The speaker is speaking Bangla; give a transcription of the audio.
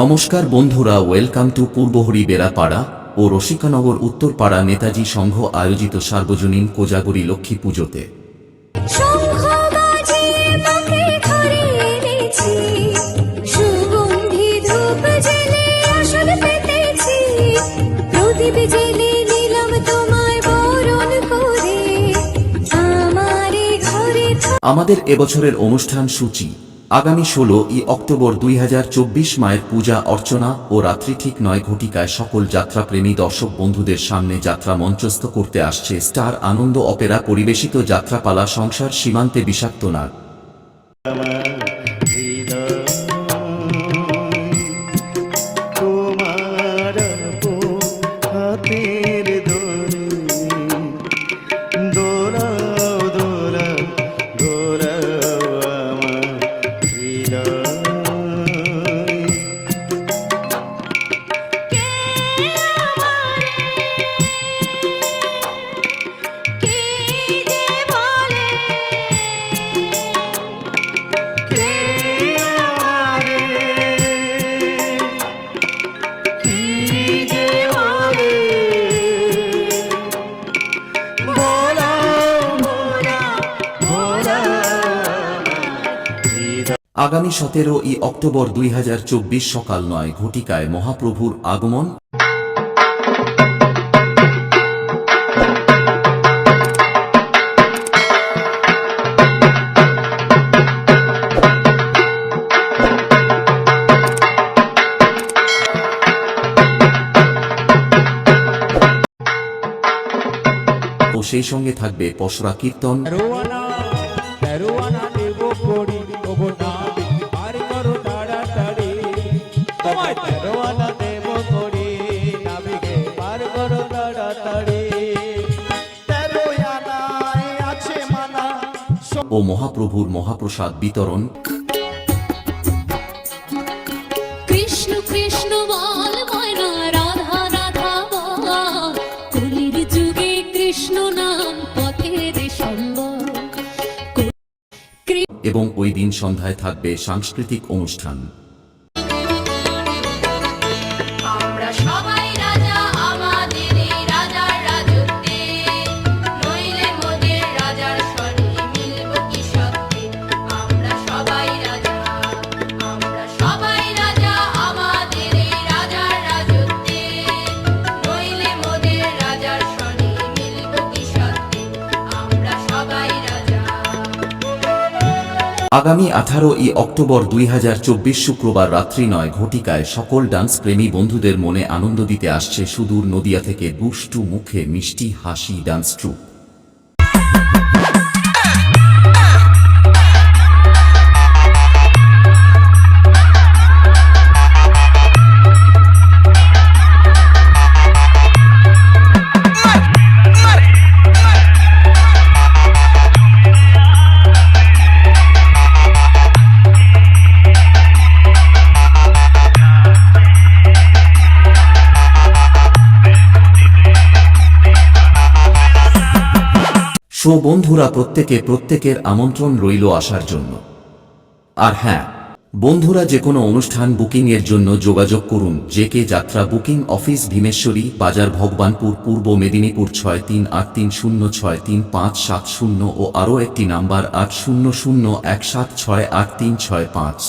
নমস্কার বন্ধুরা ওয়েলকাম টু পূর্বহরি বেড়াপাড়া ও রসিকানগর উত্তরপাড়া নেতাজি সংঘ আয়োজিত সার্বজনীন কোজাগরী লক্ষ্মী পুজোতে। আমাদের এবছরের অনুষ্ঠান সূচি আগামী ষোলো ই অক্টোবর দুই মায়ের পূজা, অর্চনা ও রাত্রি ঠিক নয় ঘটিকায় সকল যাত্রাপ্রেমী দর্শক বন্ধুদের সামনে যাত্রা মঞ্চস্থ করতে আসছে স্টার আনন্দ অপেরা পরিবেশিত যাত্রাপালা সংসার সীমান্তে বিষাক্ত নাগ। আগামী সতেরো ই অক্টোবর দুই হাজার চব্বিশ সকাল নয় ঘটিকায় মহাপ্রভুর আগমন। সেই সঙ্গে থাকবে পশরা কীর্তন। তোমায় তেরোয়ানা দেব করি নাবিকে পার করো তাড়াতাড়ি। তেরো আনায় আছে মানা। ও মহাপ্রভুর মহাপ্রসাদ বিতরণ। কৃষ্ণ কৃষ্ণ বল ময়না রাধা রাধা বল। কলির যুগে কৃষ্ণ নাম পথের সম্বল এবং ওই দিন সন্ধ্যায় থাকবে সাংস্কৃতিক অনুষ্ঠান। সবাই আগামী আঠারো ই অক্টোবর দুই হাজার চব্বিশ শুক্রবার রাত্রি নয় ঘটিকায় সকল ডান্স প্রেমী বন্ধুদের মনে আনন্দ দিতে আসছে সুদূর নদিয়া থেকে দুষ্টু মুখে মিষ্টি হাসি ডান্স ট্রুপ সো বন্ধুরা প্রত্যেকে প্রত্যেকের আমন্ত্রণ রইল আসার জন্য। আর হ্যাঁ বন্ধুরা যে কোনো অনুষ্ঠান বুকিং এর জন্য যোগাযোগ করুন, যে কে যাত্রা বুকিং অফিস ভীমেশ্বরী, বাজার ভগবানপুর, পূর্ব মেদিনীপুর ছয় তিন আট তিন শূন্য ছয় তিন পাঁচ সাত শূন্য ও আরও একটি নাম্বার আট শূন্য শূন্য এক সাত ছয় আট তিন ছয় পাঁচ।